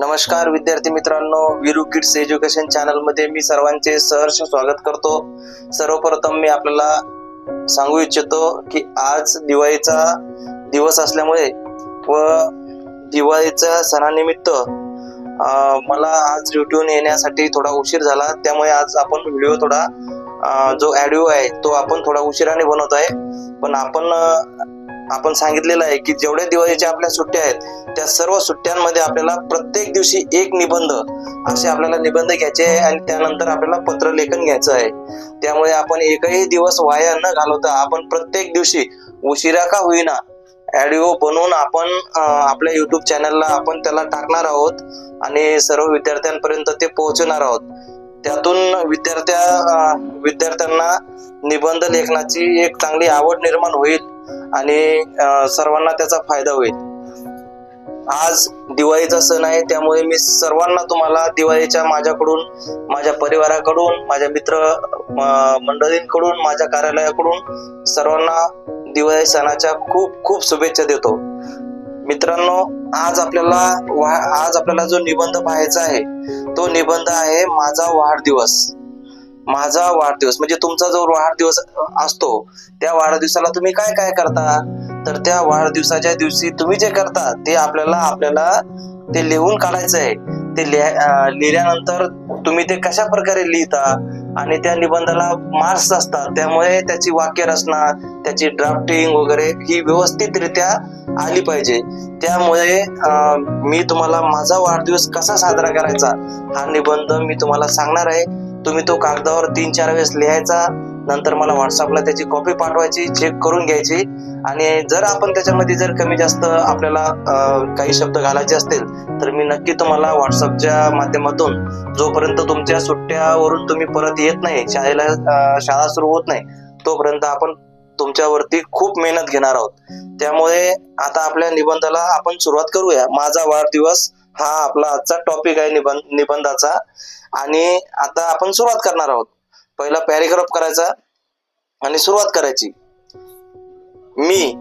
नमस्कार विद्यार्थी मित्रांनो विरू किड्स एज्युकेशन चॅनलमध्ये मी सर्वांचे सहर्ष स्वागत करतो. सर्वप्रथम मी आपल्याला सांगू इच्छितो की आज दिवाळीचा दिवस असल्यामुळे व दिवाळीच्या सणानिमित्त मला आज ड्युटीहून येण्यासाठी थोडा उशीर झाला. त्यामुळे आज आपण व्हिडिओ थोडा जो ऑडिओ आहे तो आपण थोडा उशिराने बनवत आहे पण आपण आपण सांगितलेलं आहे की जेवढ्या दिवाळीच्या आपल्या सुट्ट्या आहेत त्या सर्व सुट्ट्यांमध्ये आपल्याला प्रत्येक दिवशी एक निबंध असे आपल्याला निबंध घ्यायचे आहे आणि त्यानंतर आपल्याला पत्रलेखन घ्यायचं आहे. त्यामुळे आपण एकही दिवस वाया न घालवता आपण प्रत्येक दिवशी उशिरा का होईना ऑडिओ बनवून आपण आपल्या युट्यूब चॅनलला आपण त्याला टाकणार आहोत आणि सर्व विद्यार्थ्यांपर्यंत ते पोहोचवणार आहोत. त्यातून विद्यार्थ्या विद्यार्थ्यांना निबंध लेखनाची एक चांगली आवड निर्माण होईल. आणि सर्वांना त्याचा फायदा होईल. आज दिवाळीचा सण आहे त्यामुळे मी सर्वांना तुम्हाला दिवाळीच्या माझ्याकडून माझ्या परिवाराकडून माझ्या मित्र मंडळींकडून माझ्या कार्यालयाकडून सर्वांना दिवाळी सणाच्या खूप खूप शुभेच्छा देतो. मित्रांनो आज आपल्याला आज आपल्याला जो निबंध पाहायचा आहे तो निबंध आहे माझा वाढदिवस. माझा वाढदिवस म्हणजे तुमचा जो वाढदिवस असतो त्या वाढदिवसाला तुम्ही काय काय करता? तर त्या वाढदिवसाच्या दिवशी तुम्ही जे करता ते आपल्याला आपल्याला ते लिहून काढायचं आहे ते लिहा- लिहिल्यानंतर तुम्ही ते कशा प्रकारे लिहिता आणि त्या निबंधाला मार्क्स असतात त्यामुळे त्याची वाक्य रचना त्याची ड्राफ्टिंग वगैरे ही व्यवस्थितरित्या आली पाहिजे. त्यामुळे मी तुम्हाला माझा वाढदिवस कसा साजरा करायचा हा निबंध मी तुम्हाला सांगणार आहे. तुम्ही तो कागदावर तीन चार वेळेस लिहायचा नंतर मला व्हॉट्सअपला त्याची कॉपी पाठवायची चेक करून घ्यायची. आणि जर आपण त्याच्यामध्ये जर कमी जास्त आपल्याला काही शब्द घालायचे असतील तर मी नक्की तुम्हाला व्हॉट्सअपच्या माध्यमातून जोपर्यंत तुमच्या सुट्ट्यावरून तुम्ही परत येत नाही शाळेला शाळा सुरू होत नाही तोपर्यंत आपण तुमच्यावरती खूप मेहनत घेणार आहोत. त्यामुळे आता आपल्या निबंधाला आपण सुरुवात करूया. माझा वाढदिवस हा आपला आजचा टॉपिक आहे निबंध निबंधाचा. आणि आता आपण सुरुवात करणार आहोत. पहिला पॅरेग्राफ करायचा आणि सुरुवात करायची. मी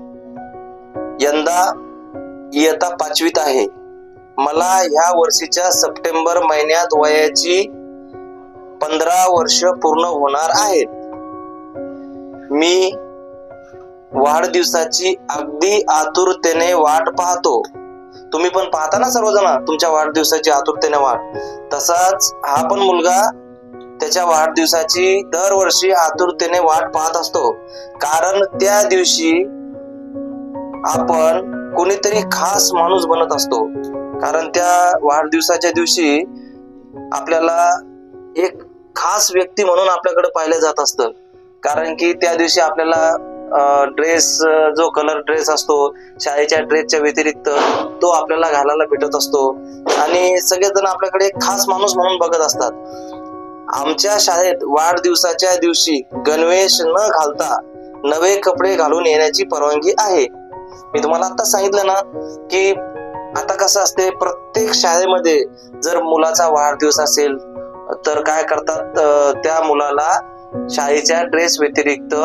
यंदा इयत्ता पाचवीत आहे. मला ह्या वर्षीच्या सप्टेंबर महिन्यात वयाची पंधरा वर्ष पूर्ण होणार आहेत. मी वाढदिवसाची अगदी आतुरतेने वाट पाहतो. तुम्ही पण पाहता ना सर्वजण तुमच्या वाढदिवसाची आतुरतेने वाट तसाच हा पण मुलगा त्याच्या वाढदिवसाची दरवर्षी आतुरतेने वाट पाहत असतो. कारण त्या दिवशी आपण कोणीतरी खास माणूस बनत असतो. कारण त्या वाढदिवसाच्या दिवशी आपल्याला एक खास व्यक्ती म्हणून आपल्याकडे पाहिलं जात असतं. कारण की त्या दिवशी आपल्याला ड्रेस जो कलर ड्रेस असतो शाळेच्या ड्रेसच्या व्यतिरिक्त तो आपल्याला घालायला भेटत असतो. आणि सगळेजण आपल्याकडे खास माणूस म्हणून बघत असतात. आमच्या शाळेत वाढदिवसाच्या दिवशी गणवेश न घालता नवे कपडे घालून येण्याची परवानगी आहे. मी तुम्हाला आता सांगितलं ना की आता कसं असते प्रत्येक शाळेमध्ये जर मुलाचा वाढदिवस असेल तर काय करतात त्या मुलाला शाळेच्या ड्रेस व्यतिरिक्त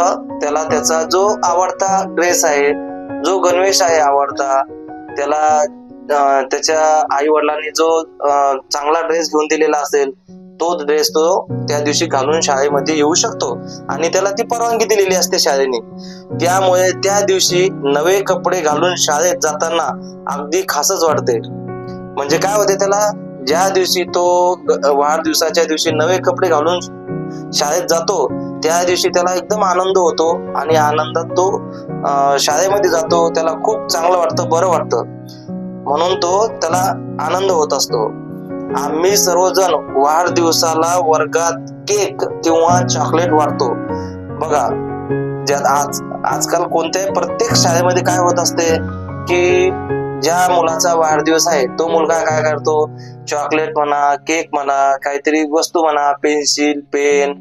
त्याला त्याचा जो आवडता ड्रेस आहे जो गणवेश आहे आवडता त्याला त्याच्या आई वडिलांनी जो चांगला ड्रेस घेऊन दिलेला असेल तो ड्रेस तो त्या दिवशी घालून शाळेमध्ये येऊ शकतो. आणि त्याला ती परवानगी दिलेली असते शाळेने. त्यामुळे त्या दिवशी नवे कपडे घालून शाळेत जाताना अगदी खासच वाटते. म्हणजे काय होते त्याला? ज्या दिवशी तो वाढदिवसाच्या दिवशी नवे कपडे घालून शाळेत जातो त्या दिवशी त्याला एकदम आनंद होतो आणि आनंदात तो शाळेमध्ये जातो त्याला खूप चांगलं वाटतं बरं वाटतं. म्हणून तो त्याला आनंद होत असतो. आम्ही सर्वजण वाढदिवसाला वर्गात केक किंवा चॉकलेट वाढतो. बघा ज्यात आज आजकाल कोणत्याही प्रत्येक शाळेमध्ये काय होत असते की ज्या मुलाचा वाढदिवस आहे तो मुलगा काय करतो? चॉकलेट म्हणा केक म्हणा काहीतरी वस्तू म्हणा पेन्सिल पेन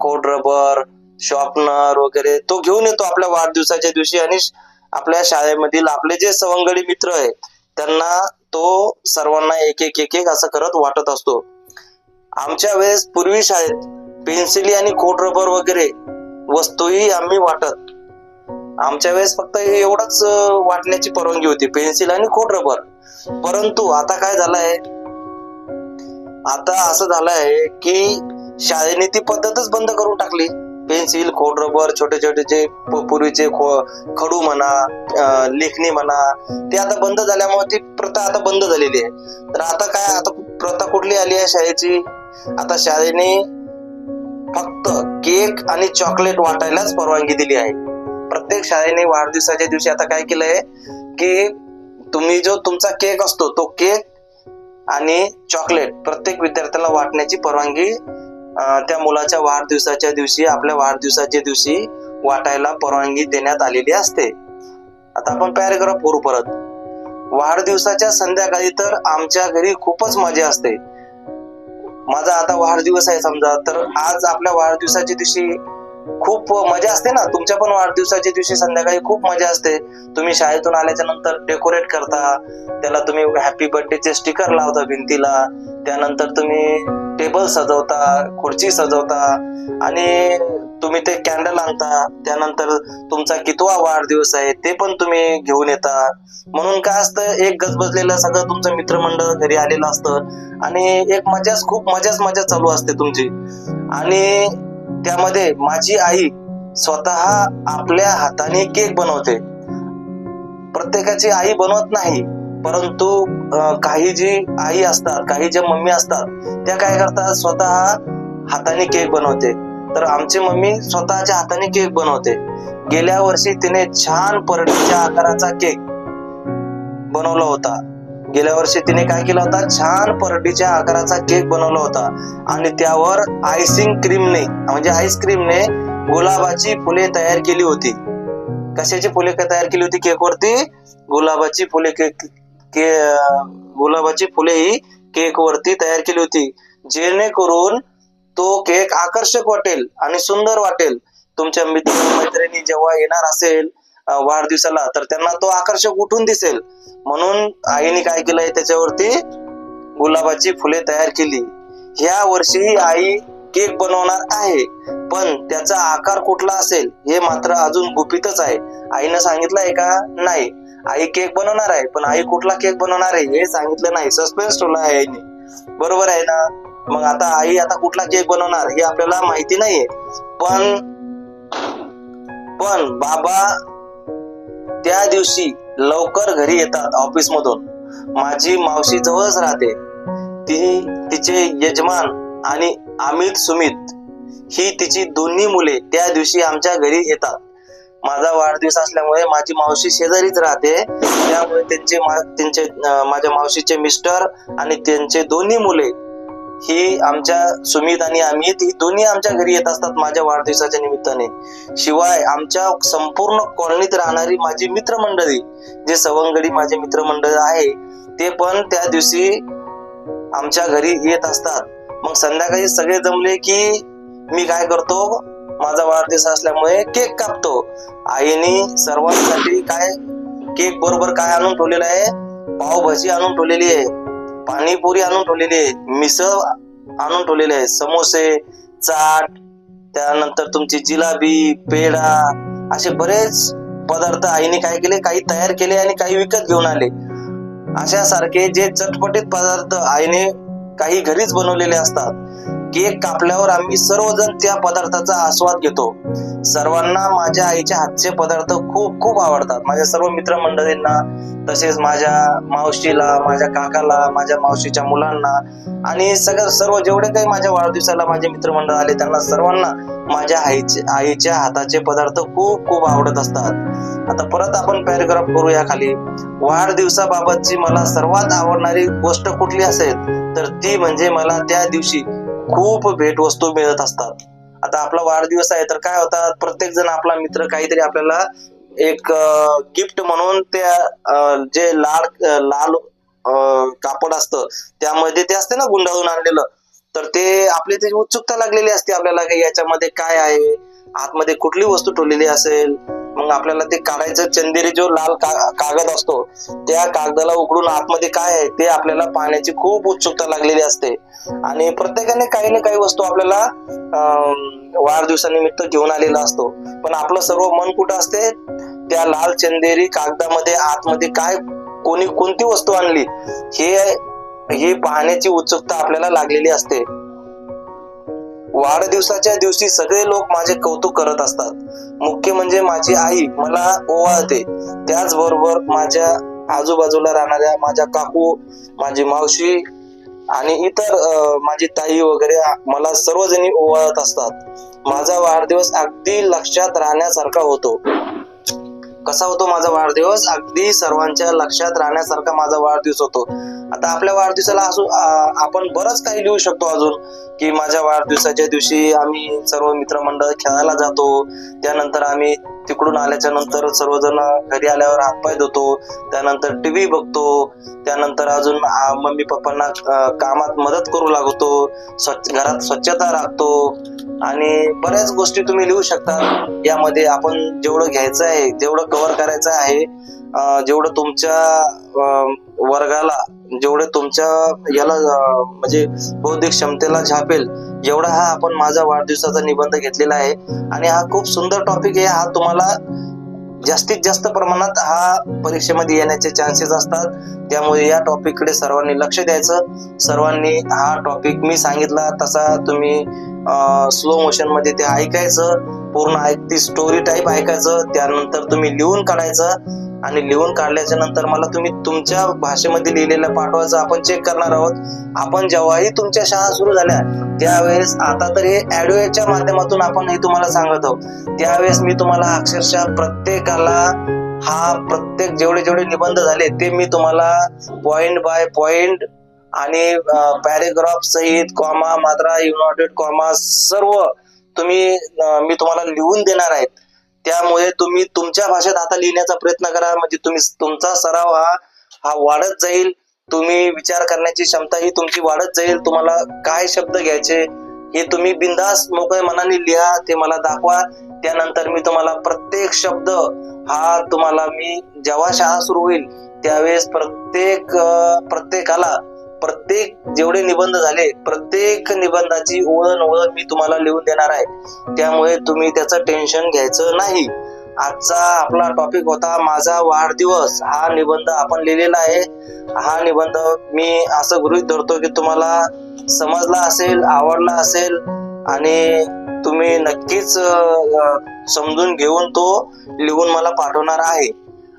खोड रबर शॉर्पनर वगैरे तो घेऊन येतो आपल्या वाढदिवसाच्या दिवशी आणि आपल्या शाळेमधील आपले जे सवंगडी मित्र आहेत त्यांना तो सर्वांना एक एक एक एक असं करत वाटत असतो. आमच्या वेळेस पूर्वी शाळेत पेन्सिली आणि खोड रबर वगैरे वस्तूही आम्ही वाटत आमच्या वेळेस फक्त एवढंच वाटण्याची परवानगी होती. पेन्सिल आणि खोड रबर. परंतु आता काय झालंय? आता असं झालंय की शाळेने ती पद्धतच बंद करून टाकली. पेन्सिल खोड रबर छोटे छोटे जे पूर्वीचे खो- खडू म्हणा लेखणी म्हणा ते आता बंद झाल्यामुळे ती प्रथा आता बंद झालेली आहे. तर आता काय आता प्रथा कुठली आली आहे शाळेची? आता शाळेने फक्त केक आणि चॉकलेट वाटायलाच परवानगी दिली आहे. प्रत्येक शाळेने वाढदिवसाच्या दिवशी आता काय केलंय की तुम्ही जो तुमचा केक असतो तो केक आणि चॉकलेट प्रत्येक विद्यार्थ्याला वाटण्याची परवानगी त्या मुलाच्या वाढदिवसाच्या दिवशी आपल्या वाढदिवसाच्या दिवशी वाटायला परवानगी देण्यात आलेली असते. आता आपण पॅरेग्राफ करू परत. वाढदिवसाच्या संध्याकाळी तर आमच्या घरी खूपच मजा असते. माझा आता वाढदिवस आहे समजा तर आज आपल्या वाढदिवसाच्या दिवशी खूप मजा असते ना. तुमच्या पण वाढदिवसाच्या दिवशी संध्याकाळी खूप मजा असते. तुम्ही शाळेतून आल्याच्यानंतर डेकोरेट करता. त्याला तुम्ही हॅपी बर्थडेचे स्टिकर लावता भिंतीला. त्यानंतर तुम्ही टेबल सजवता खुर्ची सजवता आणि तुम्ही ते कॅन्डल आणता. त्यानंतर तुमचा कितवा वाढदिवस आहे ते पण तुम्ही घेऊन येता. म्हणून काय असतं एक गजबजलेलं सगळं तुमचं मित्रमंडळ घरी आलेलं असतं आणि एक मजाच खूप मजाच मजा चालू असते तुमची. आणि त्यामध्ये माझी आई स्वतः आपल्या हाताने केक बनवते. प्रत्येकाची आई बनवत नाही परंतु काही जी आई असतात काही ज्या मम्मी असतात त्या काय करतात? स्वतः हाताने केक बनवते. तर आमची मम्मी स्वतःच्या हाताने केक बनवते. गेल्या वर्षी तिने छान परडीच्या आकाराचा केक बनवला होता. गेल्या वर्षी तिने काय केला होता? छान परडीच्या आकाराचा केक बनवला होता. आणि त्यावर आयसिंग क्रीमने म्हणजे आईस्क्रीमने गुलाबाची फुले तयार केली होती. कशाची फुले काय तयार केली होती केक वरती गुलाबाची फुले केक के गुलाबाची फुले ही केक वरती तयार केली होती. जेणेकरून तो केक आकर्षक वाटेल आणि सुंदर वाटेल. तुमच्या मित्र मैत्रिणी जेव्हा येणार असेल वाढदिवसाला. तर त्यांना तो आकर्षक उठून दिसेल. म्हणून आईने काय केलंय त्याच्यावरती गुलाबाची फुले तयार केली. ह्या वर्षी आई केक बनवणार आहे पण त्याचा आकार कुठला असेल हे मात्र अजून गुपितच आहे. आईनं सांगितलं आहे का? नाही. आई केक बनवणार आहे पण आई कुठला केक बनवणार आहे हे सांगितलं नाही. सस्पेन्स ठेवला आहे आईने. बरोबर आहे ना? मग आता आई आता कुठला केक बनवणार हे आपल्याला माहिती नाहीये. पण पण बाबा त्या दिवशी लवकर घरी येतात ऑफिस मधून. माझी मावशी जवळच राहते. ती तिचे यजमान आणि अमित सुमित ही तिची दोन्ही मुले त्या दिवशी आमच्या घरी येतात. माझा वाढदिवस असल्यामुळे माझी मावशी शेजारीच राहते. त्यामुळे त्यांचे मा- त्यांचे माझ्या मावशीचे मिस्टर आणि त्यांचे दोन्ही मुले ही आमच्या सुमित आणि अमित ही दोन्ही आमच्या घरी येत असतात माझ्या वाढदिवसाच्या निमित्ताने. शिवाय आमच्या संपूर्ण कॉलनीत राहणारी माझी मित्रमंडळी जे सवंगडी माझे मित्रमंडळ आहे ते पण त्या दिवशी आमच्या घरी येत असतात. मग संध्याकाळी सगळे जमले की मी काय करतो? माझा वाढदिवस असल्यामुळे केक कापतो. आईने सर्वांसाठी काय केक बरोबर काय आणून ठेवलेलं आहे? पावभाजी आणून ठेवलेली आहे. पाणीपुरी आणून ठेवलेली आहे मिसळ आणून ठेवलेली आहे समोसे चाट त्यानंतर तुमची जिलाबी पेढा असे बरेच पदार्थ आईने काय केले काही तयार केले आणि काही विकत घेऊन आले. अशा सारखे जे चटपटीत पदार्थ आईने काही घरीच बनवलेले असतात. केक कापल्यावर आम्ही सर्वजण त्या पदार्थाचा आस्वाद घेतो. सर्वांना माझ्या आईच्या हातचे पदार्थ खूप खूप आवडतात. माझ्या सर्व मित्रमंडळींना तसेच माझ्या मावशीला माझ्या काकाला माझ्या मावशीच्या मुलांना आणि सगळं सर्व जेवढे काही माझ्या वाढदिवसाला माझे मित्रमंडळ आले त्यांना सर्वांना माझ्या आईचे आईच्या हाताचे पदार्थ खूप खूप आवडत असतात. आता परत आपण पॅरेग्राफ करूया खाली. वाढदिवसाबाबतची मला सर्वात आवडणारी गोष्ट कुठली असेल? तर ती म्हणजे मला त्या दिवशी खूप भेटवस्तू मिळत असतात. आता आपला वाढदिवस आहे तर काय होतात? प्रत्येक जण आपला मित्र काहीतरी आपल्याला एक गिफ्ट म्हणून त्या जे लाल लाल कापड असतं त्यामध्ये ते असते ना गुंडाळून आणलेलं. तर ते आपली त्याची उत्सुकता लागलेली असते आपल्याला याच्यामध्ये काय आहे? आतमध्ये कुठली वस्तू ठेवलेली असेल? मग आपल्याला ते काढायचं चंदेरी जो लाल का- कागद असतो त्या कागदाला उघडून आतमध्ये काय आहे ते आपल्याला पाहण्याची खूप उत्सुकता लागलेली असते. आणि प्रत्येकाने काही ना काही वस्तू आपल्याला वाढदिवसानिमित्त घेऊन आलेला असतो. पण आपलं सर्व मन कुठं असते? त्या लाल चंदेरी कागदामध्ये आतमध्ये काय कोणी कोणती वस्तू आणली हे ही पाहण्याची उत्सुकता आपल्याला लागलेली असते. वाढदिवसाच्या दिवशी सगळे लोक माझे कौतुक करत असतात. मुख्य म्हणजे माझी आई मला ओवाळते. त्याचबरोबर माझ्या आजूबाजूला राहणाऱ्या माझ्या काकू माझी मावशी आणि इतर माझी ताई वगैरे मला सर्वजणी ओवाळत असतात. माझा वाढदिवस अगदी लक्षात राहण्यासारखा होतो. कसा होतो माझा वाढदिवस? अगदी सर्वांच्या लक्षात राहण्यासारखा माझा वाढदिवस होतो. आता आपल्या वाढदिवसाला असू आपण बरंच काही लिहू शकतो अजून की माझ्या वाढदिवसाच्या दिवशी आम्ही सर्व मित्रमंडळ खेळायला जातो. त्यानंतर आम्ही तिकडून आल्याच्यानंतर सर्वजण घरी आल्यावर हातपाय धुतो. त्यानंतर टीव्ही बघतो. त्यानंतर अजून मम्मी पप्पांना कामात मदत करू लागतो. स्वच्छ घरात स्वच्छता राखतो. आणि बऱ्याच गोष्टी तुम्ही लिहू शकता. यामध्ये आपण जेवढं घ्यायचं आहे जेवढं कव्हर करायचं आहे जेवढं तुमच्या वर्गाला जेवढं तुमच्या याला म्हणजे बौद्धिक क्षमतेला झापेल एवढा हा आपण माझा वाढदिवसाचा निबंध घेतलेला आहे. आणि हा खूप सुंदर टॉपिक आहे. हा तुम्हाला जास्तीत जास्त प्रमाणात हा परीक्षेमध्ये येण्याचे चान्सेस असतात. त्यामुळे या टॉपिककडे सर्वांनी लक्ष द्यायचं. सर्वांनी हा टॉपिक मी सांगितला तसा तुम्ही स्लो मोशनमध्ये ते ऐकायचं पूर्ण ऐक ती स्टोरी टाईप ऐकायचं त्यानंतर तुम्ही लिहून काढायचं आणि लिहून काढल्याच्या नंतर मला तुम्ही तुमच्या भाषेमध्ये लिहिलेलं पाठवायचं आपण चेक करणार आहोत. आपण जेव्हाही तुमच्या शाळा सुरू झाल्या त्यावेळेस आता तर हे ऍडोच्या माध्यमातून आपण हे तुम्हाला सांगत आहोत. त्यावेळेस मी तुम्हाला अक्षरशः प्रत्येकाला हा प्रत्येक जेवढे जेवढे निबंध झाले ते मी तुम्हाला पॉइंट बाय पॉइंट आणि पॅरेग्राफ सहित कॉमा मात्रा युनायटेड कॉमा सर्व तुम्ही मी तुम्हाला लिहून देणार आहेत. त्यामुळे तुम्ही तुमच्या भाषेत आता लिहिण्याचा प्रयत्न करा. म्हणजे तुम्ही तुमचा सराव हा हा वाढत जाईल. तुम्ही विचार करण्याची क्षमता ही तुमची वाढत जाईल. तुम्हाला काय शब्द घ्यायचे हे तुम्ही बिंदास मोकळ्या मनाने लिहा ते मला दाखवा. त्यानंतर मी तुम्हाला प्रत्येक शब्द हा तुम्हाला मी जेव्हा शाळा सुरू होईल त्यावेळेस प्रत्येक प्रत्येकाला प्रत्येक जेवढे निबंध झाले प्रत्येक निबंधाची ओळण ओळण मी तुम्हाला लिहून देणार आहे. त्यामुळे तुम्ही त्याचं टेन्शन घ्यायचं नाही. आजचा आपला टॉपिक होता माझा वाढदिवस. हा निबंध आपण लिहिलेला आहे. हा निबंध मी असं गृहीत धरतो की तुम्हाला समजला असेल आवडला असेल आणि तुम्ही नक्कीच समजून घेऊन तो लिहून मला पाठवणार आहे.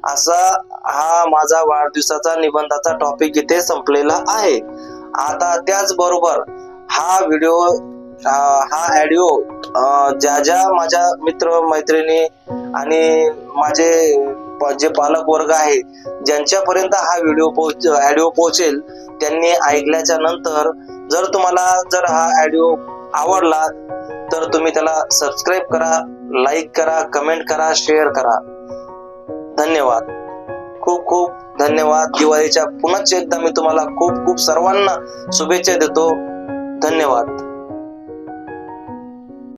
असा हा माझा वाढदिवसाचा निबंधाचा टॉपिक इथे संपलेला आहे. आता त्याचबरोबर हा व्हिडिओ हा ॲडिओ ज्या ज्या माझ्या मित्र मैत्रिणी आणि माझे जे पालक वर्ग आहे ज्यांच्यापर्यंत हा व्हिडिओ पोहोच ॲडिओ पोहोचेल त्यांनी ऐकल्याच्या नंतर जर तुम्हाला जर हा ॲडिओ आवडला तर तुम्ही त्याला सबस्क्राईब करा लाईक करा कमेंट करा शेअर करा. धन्यवाद. खूप खूप धन्यवाद. दिवाळीच्या पुन्हा एकदा मी तुम्हाला खूप खूप सर्वांना शुभेच्छा देतो. धन्यवाद.